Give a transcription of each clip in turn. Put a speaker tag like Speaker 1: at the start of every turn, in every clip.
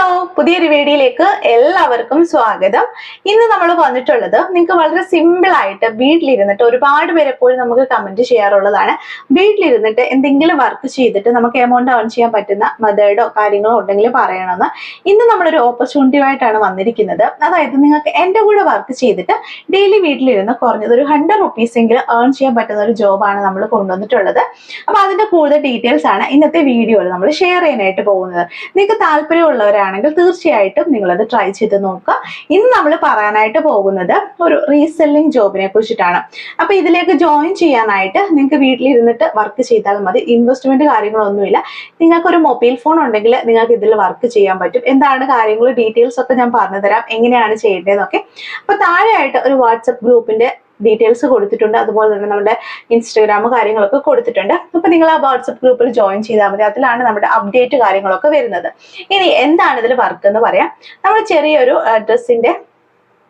Speaker 1: hello പുതിയൊരു വീഡിയോയിലേക്ക് എല്ലാവർക്കും സ്വാഗതം ഇന്ന് നമ്മൾ വന്നിട്ടുള്ളത് നിങ്ങൾക്ക് വളരെ സിമ്പിൾ ആയിട്ട് വീട്ടിലിരുന്നിട്ട് ഒരുപാട് പേര് എപ്പോഴും നമുക്ക് കമന്റ് ചെയ്യാറുള്ളതാണ് വീട്ടിലിരുന്നിട്ട് എന്തെങ്കിലും വർക്ക് ചെയ്തിട്ട് നമുക്ക് എമൗണ്ട് ഏൺ ചെയ്യാൻ പറ്റുന്ന മെതേഡോ കാര്യങ്ങളോ ഉണ്ടെങ്കിൽ പറയണമെന്ന് ഇന്ന് നമ്മളൊരു ഓപ്പർച്യൂണിറ്റിയായിട്ടാണ് വന്നിരിക്കുന്നത് അതായത് നിങ്ങൾക്ക് എൻ്റെ കൂടെ വർക്ക് ചെയ്തിട്ട് ഡെയിലി വീട്ടിലിരുന്ന് കുറഞ്ഞത് ഒരു ഹൺഡ്രഡ് റുപ്പീസ് എങ്കിലും ഏൺ ചെയ്യാൻ പറ്റുന്ന ഒരു ജോബാണ് നമ്മൾ കൊണ്ടുവന്നിട്ടുള്ളത് അപ്പോൾ അതിൻ്റെ കൂടുതൽ ഡീറ്റെയിൽസ് ആണ് ഇന്നത്തെ വീഡിയോയിൽ നമ്മൾ ഷെയർ ചെയ്യാനായിട്ട് പോകുന്നത് നിങ്ങൾക്ക് താല്പര്യമുള്ളവരാണ് ആണെങ്കിൽ തീർച്ചയായിട്ടും നിങ്ങളത് ട്രൈ ചെയ്ത് നോക്കുക ഇന്ന് നമ്മൾ പറയാനായിട്ട് പോകുന്നത് ഒരു റീസെല്ലിംഗ് ജോബിനെ കുറിച്ചിട്ടാണ് അപ്പൊ ഇതിലേക്ക് ജോയിൻ ചെയ്യാനായിട്ട് നിങ്ങൾക്ക് വീട്ടിലിരുന്നിട്ട് വർക്ക് ചെയ്താൽ മതി ഇൻവെസ്റ്റ്മെന്റ് കാര്യങ്ങളൊന്നുമില്ല നിങ്ങൾക്ക് ഒരു മൊബൈൽ ഫോൺ ഉണ്ടെങ്കിൽ നിങ്ങൾക്ക് ഇതിൽ വർക്ക് ചെയ്യാൻ പറ്റും എന്താണ് കാര്യങ്ങൾ ഡീറ്റെയിൽസ് ഒക്കെ ഞാൻ പറഞ്ഞു തരാം എങ്ങനെയാണ് ചെയ്യേണ്ടതെന്നൊക്കെ അപ്പൊ താഴെയായിട്ട് ഒരു വാട്സപ്പ് ഗ്രൂപ്പിന്റെ ഡീറ്റെയിൽസ് കൊടുത്തിട്ടുണ്ട് അതുപോലെ തന്നെ നമ്മുടെ ഇൻസ്റ്റഗ്രാം കാര്യങ്ങളൊക്കെ കൊടുത്തിട്ടുണ്ട് അപ്പോൾ നിങ്ങൾ ആ വാട്സപ്പ് ഗ്രൂപ്പിൽ ജോയിൻ ചെയ്താൽ മതി അതിലാണ് നമ്മുടെ അപ്ഡേറ്റ് കാര്യങ്ങളൊക്കെ വരുന്നത് ഇനി എന്താണ് ഇതിൽ വർക്ക് എന്ന് പറയാം നമ്മൾ ചെറിയൊരു ഡ്രസ്സിൻ്റെ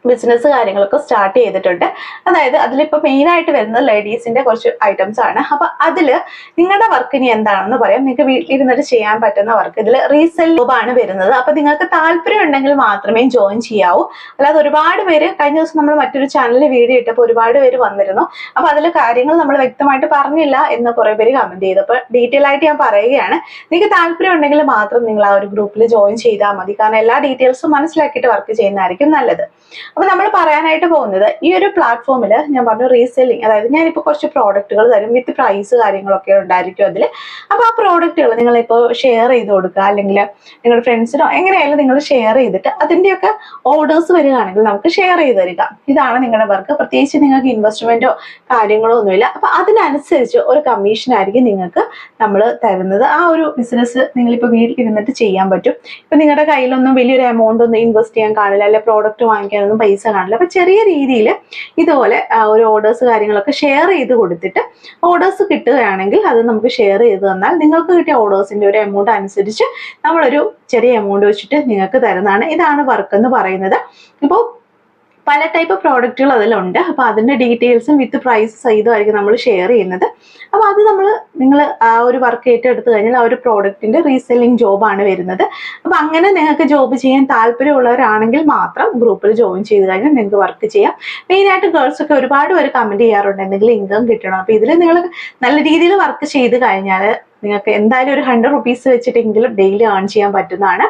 Speaker 1: ബിസിനസ് കാര്യങ്ങളൊക്കെ സ്റ്റാർട്ട് ചെയ്തിട്ടുണ്ട് അതായത് അതിലിപ്പോൾ മെയിനായിട്ട് വരുന്നത് ലേഡീസിൻ്റെ കുറച്ച് ഐറ്റംസ് ആണ് അപ്പോൾ അതിൽ നിങ്ങളുടെ വർക്ക് ഇനി എന്താണെന്ന് പറയാം നിങ്ങൾക്ക് വീട്ടിലിരുന്നിട്ട് ചെയ്യാൻ പറ്റുന്ന വർക്ക് ഇതിൽ റീസെൽ ജോബാണ് വരുന്നത് അപ്പോൾ നിങ്ങൾക്ക് താല്പര്യം ഉണ്ടെങ്കിൽ മാത്രമേ ജോയിൻ ചെയ്യാവൂ അല്ലാതെ ഒരുപാട് പേര് കഴിഞ്ഞ ദിവസം നമ്മൾ മറ്റൊരു ചാനലിൽ വീഡിയോ ഇട്ടപ്പോൾ ഒരുപാട് പേര് വന്നിരുന്നു അപ്പോൾ അതിൽ കാര്യങ്ങൾ നമ്മൾ വ്യക്തമായിട്ട് പറഞ്ഞില്ല എന്ന് കുറേ പേര് കമൻറ്റ് ചെയ്തു അപ്പോൾ ഡീറ്റെയിൽ ആയിട്ട് ഞാൻ പറയുകയാണ് നിങ്ങൾക്ക് താല്പര്യം ഉണ്ടെങ്കിൽ മാത്രം നിങ്ങൾ ആ ഒരു ഗ്രൂപ്പിൽ ജോയിൻ ചെയ്താൽ മതി കാരണം എല്ലാ ഡീറ്റെയിൽസും മനസ്സിലാക്കിയിട്ട് വർക്ക് ചെയ്യുന്നതായിരിക്കും നല്ലത് അപ്പൊ നമ്മൾ പറയാനായിട്ട് പോകുന്നത് ഈ ഒരു പ്ലാറ്റ്ഫോമിൽ ഞാൻ പറഞ്ഞു റീസെല്ലിംഗ് അതായത് ഞാനിപ്പോൾ കുറച്ച് പ്രോഡക്റ്റുകൾ തരും വിത്ത് പ്രൈസ് കാര്യങ്ങളൊക്കെ ഉണ്ടായിരിക്കും അതിൽ അപ്പോൾ ആ പ്രോഡക്റ്റുകൾ നിങ്ങളിപ്പോൾ ഷെയർ ചെയ്ത് കൊടുക്കുക അല്ലെങ്കിൽ നിങ്ങളുടെ ഫ്രണ്ട്സിനോ എങ്ങനെയായാലും നിങ്ങൾ ഷെയർ ചെയ്തിട്ട് അതിൻ്റെയൊക്കെ ഓർഡേഴ്സ് വരികയാണെങ്കിൽ നമുക്ക് ഷെയർ ചെയ്ത് തരിക ഇതാണ് നിങ്ങളുടെ വർക്ക് പ്രത്യേകിച്ച് നിങ്ങൾക്ക് ഇൻവെസ്റ്റ്മെന്റോ കാര്യങ്ങളോ ഒന്നുമില്ല അപ്പോൾ അതിനനുസരിച്ച് ഒരു കമ്മീഷൻ ആയിരിക്കും നിങ്ങൾക്ക് നമ്മൾ തരുന്നത് ആ ഒരു ബിസിനസ് നിങ്ങളിപ്പോൾ ഇരുന്നിട്ട് ചെയ്യാൻ പറ്റും ഇപ്പൊ നിങ്ങളുടെ കയ്യിലൊന്നും വലിയൊരു എമൗണ്ട് ഒന്നും ഇൻവെസ്റ്റ് ചെയ്യാൻ കാണില്ല അല്ലെ പ്രോഡക്റ്റ് വാങ്ങിക്കാനൊന്നും പൈസ കാണില്ല അപ്പം ചെറിയ രീതിയിൽ ഇതുപോലെ ഒരു ഓർഡേഴ്സ് കാര്യങ്ങളൊക്കെ ഷെയർ ചെയ്ത് കൊടുത്തിട്ട് ഓർഡേഴ്സ് കിട്ടുകയാണെങ്കിൽ അത് നമുക്ക് ഷെയർ ചെയ്ത് തന്നാൽ നിങ്ങൾക്ക് കിട്ടിയ ഓർഡേഴ്സിൻ്റെ ഒരു എമൗണ്ട് അനുസരിച്ച് നമ്മളൊരു ചെറിയ എമൗണ്ട് വെച്ചിട്ട് നിങ്ങൾക്ക് തരുന്നതാണ് ഇതാണ് വർക്ക് എന്ന് പറയുന്നത് ഇപ്പോൾ പല ടൈപ്പ് പ്രോഡക്റ്റുകൾ അതിലുണ്ട് അപ്പോൾ അതിൻ്റെ ഡീറ്റെയിൽസും വിത്ത് പ്രൈസ് സഹിതമായിരിക്കും നമ്മൾ ഷെയർ ചെയ്യുന്നത് അപ്പോൾ അത് നമ്മൾ നിങ്ങൾ ആ ഒരു വർക്ക് ഏറ്റെടുത്ത് കഴിഞ്ഞാൽ ആ ഒരു പ്രോഡക്റ്റിൻ്റെ റീസെല്ലിംഗ് ജോബാണ് വരുന്നത് അപ്പോൾ അങ്ങനെ നിങ്ങൾക്ക് ജോബ് ചെയ്യാൻ താല്പര്യമുള്ളവരാണെങ്കിൽ മാത്രം ഗ്രൂപ്പിൽ ജോയിൻ ചെയ്ത് കഴിഞ്ഞാൽ നിങ്ങൾക്ക് വർക്ക് ചെയ്യാം മെയിനായിട്ട് ഗേൾസ് ഒക്കെ ഒരുപാട് പേര് കമൻറ്റ് ചെയ്യാറുണ്ട് എന്തെങ്കിലും ഇൻകം കിട്ടണം അപ്പോൾ ഇതിൽ നിങ്ങൾ നല്ല രീതിയിൽ വർക്ക് ചെയ്ത് കഴിഞ്ഞാൽ നിങ്ങൾക്ക് എന്തായാലും ഒരു ഹൺഡ്രഡ് റുപ്പീസ് വെച്ചിട്ടെങ്കിലും ഡെയിലി ഏൺ ചെയ്യാൻ പറ്റുന്നതാണ്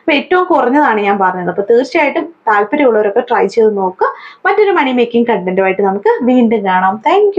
Speaker 1: അപ്പോൾ ഏറ്റവും കുറഞ്ഞതാണ് ഞാൻ പറഞ്ഞത് അപ്പോൾ തീർച്ചയായിട്ടും താല്പര്യമുള്ളവരൊക്കെ ട്രൈ ചെയ്ത് നോക്കുക മറ്റൊരു മണി മേക്കിംഗ് കണ്ടന്റുമായിട്ട് നമുക്ക് വീണ്ടും കാണാം താങ്ക്